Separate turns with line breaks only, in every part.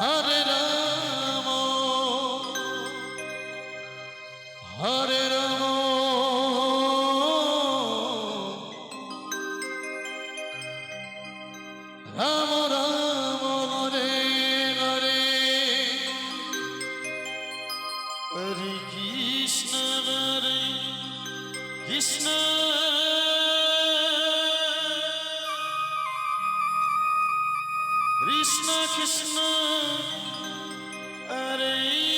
হরে
কৃষ্ণ কৃষ্ণ আরে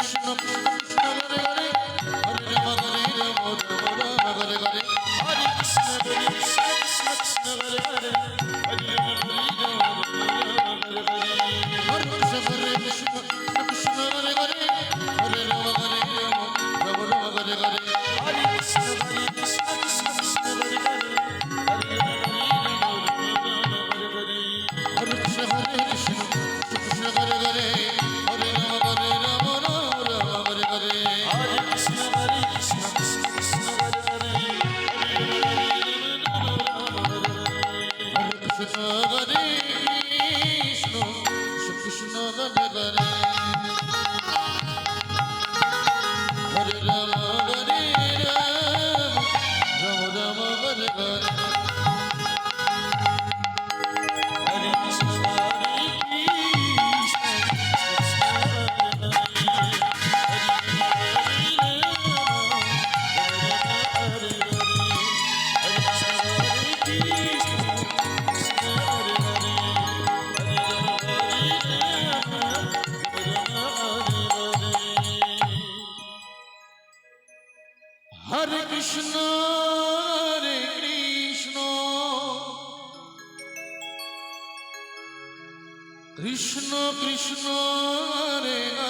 Krishna Krishna Krishna Rena